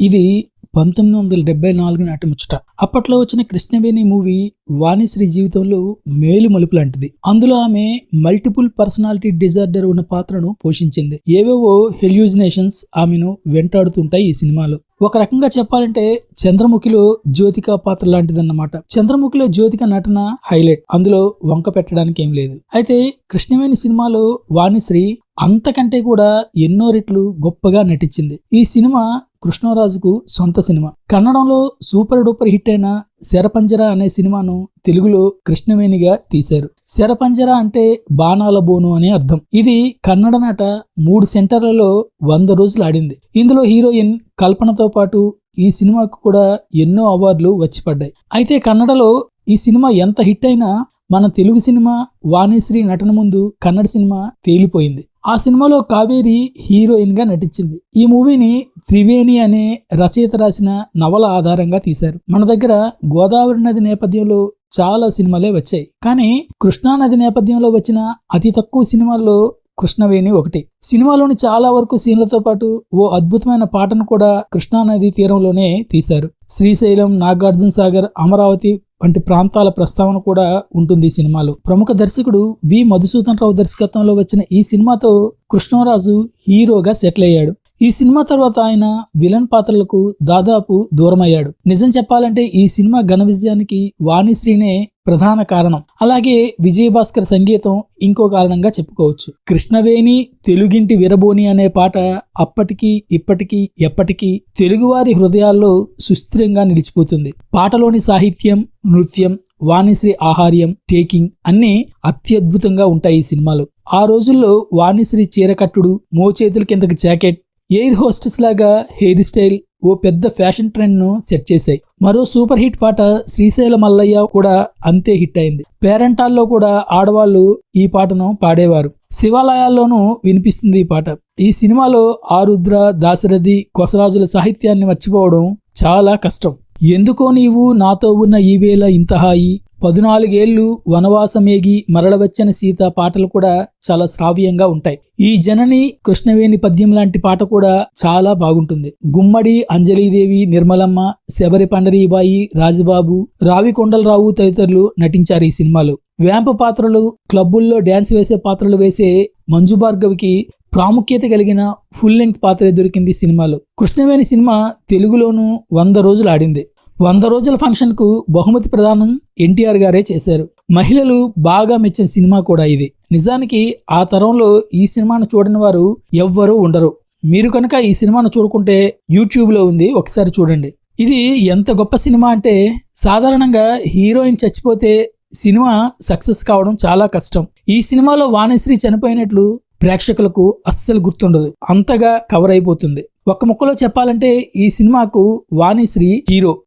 ఇది పంతొమ్మిది వందల డెబ్బై నాలుగు నాటి ముచ్చట. అప్పట్లో వచ్చిన కృష్ణవేణి మూవీ వాణిశ్రీ జీవితంలో మేలు మలుపు లాంటిది. అందులో ఆమె మల్టిపుల్ పర్సనాలిటీ డిజార్డర్ ఉన్న పాత్రను పోషించింది. ఏవేవో హెల్యూజినేషన్స్ ఆమెను వెంటాడుతుంటాయి ఈ సినిమాలో. ఒక రకంగా చెప్పాలంటే చంద్రముఖిలో జ్యోతిక పాత్ర లాంటిదన్నమాట. చంద్రముఖిలో జ్యోతిక నటన హైలైట్. అందులో వంక పెట్టడానికి ఏం లేదు. అయితే కృష్ణవేణి సినిమాలో వాణిశ్రీ అంతకంటే కూడా ఎన్నో రెట్లు గొప్పగా నటించింది. ఈ సినిమా కృష్ణరాజుకు సొంత సినిమా. కన్నడంలో సూపర్ డూపర్ హిట్ అయిన శరపంజర అనే సినిమాను తెలుగులో కృష్ణవేణిగా తీశారు. శరపంజర అంటే బాణాల బోను అనే అర్థం. ఇది కన్నడ నాట మూడు సెంటర్లలో వంద రోజులు ఆడింది. ఇందులో హీరోయిన్ కల్పనతో పాటు ఈ సినిమాకు కూడా ఎన్నో అవార్డులు వచ్చి పడ్డాయి. అయితే కన్నడలో ఈ సినిమా ఎంత హిట్ అయినా మన తెలుగు సినిమా వాణిశ్రీ నటన ముందు కన్నడ సినిమా తేలిపోయింది. ఆ సినిమాలో కావేరి హీరోయిన్గా నటించింది. ఈ మూవీని త్రివేణి అనే రచయిత రాసిన నవల ఆధారంగా తీశారు. మన దగ్గర గోదావరి నది నేపథ్యంలో చాలా సినిమాలే వచ్చాయి. కానీ కృష్ణానది నేపథ్యంలో వచ్చిన అతి తక్కువ సినిమాల్లో కృష్ణవేణి ఒకటి. సినిమాలోని చాలా వరకు సీన్లతో పాటు ఓ అద్భుతమైన పాటను కూడా కృష్ణానది తీరంలోనే తీశారు. శ్రీశైలం నాగార్జున సాగర్ అమరావతి వంటి ప్రాంతాల ప్రస్తావన కూడా ఉంటుంది ఈ సినిమాలో. ప్రముఖ దర్శకుడు వి. మధుసూదన్ రావు దర్శకత్వంలో వచ్చిన ఈ సినిమాతో కృష్ణరాజు హీరోగా సెటిల్ అయ్యాడు. ఈ సినిమా తర్వాత ఆయన విలన్ పాత్రలకు దాదాపు దూరమయ్యాడు. నిజం చెప్పాలంటే ఈ సినిమా ఘన విజయానికి వాణిశ్రీనే ప్రధాన కారణం. అలాగే విజయభాస్కర్ సంగీతం ఇంకో కారణంగా చెప్పుకోవచ్చు. కృష్ణవేణి తెలుగింటి విరబోని అనే పాట అప్పటికీ ఇప్పటికీ ఎప్పటికీ తెలుగువారి హృదయాల్లో సుస్థిరంగా నిలిచిపోతుంది. పాటలోని సాహిత్యం నృత్యం వాణిశ్రీ ఆహార్యం టేకింగ్ అన్నీ అత్యద్భుతంగా ఉంటాయి ఈ సినిమాలో. ఆ రోజుల్లో వాణిశ్రీ చీరకట్టుడు మోచేతుల కిందకి జాకెట్ ఎయిర్ హోస్టెస్ లాగా హెయిర్ స్టైల్ ఓ పెద్ద ఫ్యాషన్ ట్రెండ్ను సెట్ చేశాయి. మరో సూపర్ హిట్ పాట శ్రీశైల మల్లయ్య కూడా అంతే హిట్ అయింది. పేరెంటాల్లో కూడా ఆడవాళ్ళు ఈ పాటను పాడేవారు. శివాలయాల్లోనూ వినిపిస్తుంది ఈ పాట. ఈ సినిమాలో ఆరుద్ర దాశరథి కొసరాజుల సాహిత్యాన్ని మర్చిపోవడం చాలా కష్టం. ఎందుకో నీవు నాతో ఉన్న ఈ వేళ ఇంత హాయి? పదునాలుగేళ్ళు వనవాసమేగి మరలవచ్చని సీత పాటలు కూడా చాలా శ్రావ్యంగా ఉంటాయి. ఈ జనని కృష్ణవేణి పద్యం లాంటి పాట కూడా చాలా బాగుంటుంది. గుమ్మడి అంజలీదేవి నిర్మలమ్మ శబరి పండరీబాయి రాజబాబు రావికొండలరావు తదితరులు నటించారు ఈ సినిమాలో. వేంప పాత్రలు క్లబ్బుల్లో డ్యాన్స్ వేసే పాత్రలు వేసే మంజు భార్గవికి ప్రాముఖ్యత కలిగిన ఫుల్ లెంగ్త్ పాత్ర దొరికింది సినిమాలో. కృష్ణవేణి సినిమా తెలుగులోనూ వంద రోజులు ఆడింది. వంద రోజుల ఫంక్షన్కు బహుమతి ప్రదానం ఎన్టీఆర్ గారే చేశారు. మహిళలు బాగా మెచ్చిన సినిమా కూడా ఇది. నిజానికి ఆ తరంలో ఈ సినిమాను చూడని వారు ఎవ్వరూ ఉండరు. మీరు కనుక ఈ సినిమాను చూడుకుంటే యూట్యూబ్లో ఉంది ఒకసారి చూడండి. ఇది ఎంత గొప్ప సినిమా అంటే సాధారణంగా హీరోయిన్ చచ్చిపోతే సినిమా సక్సెస్ కావడం చాలా కష్టం. ఈ సినిమాలో వాణిశ్రీ చనిపోయినట్లు ప్రేక్షకులకు అస్సలు గుర్తుండదు. అంతగా కవర్ అయిపోతుంది. ఒక్క ముక్కలో చెప్పాలంటే ఈ సినిమాకు వాణిశ్రీ హీరో.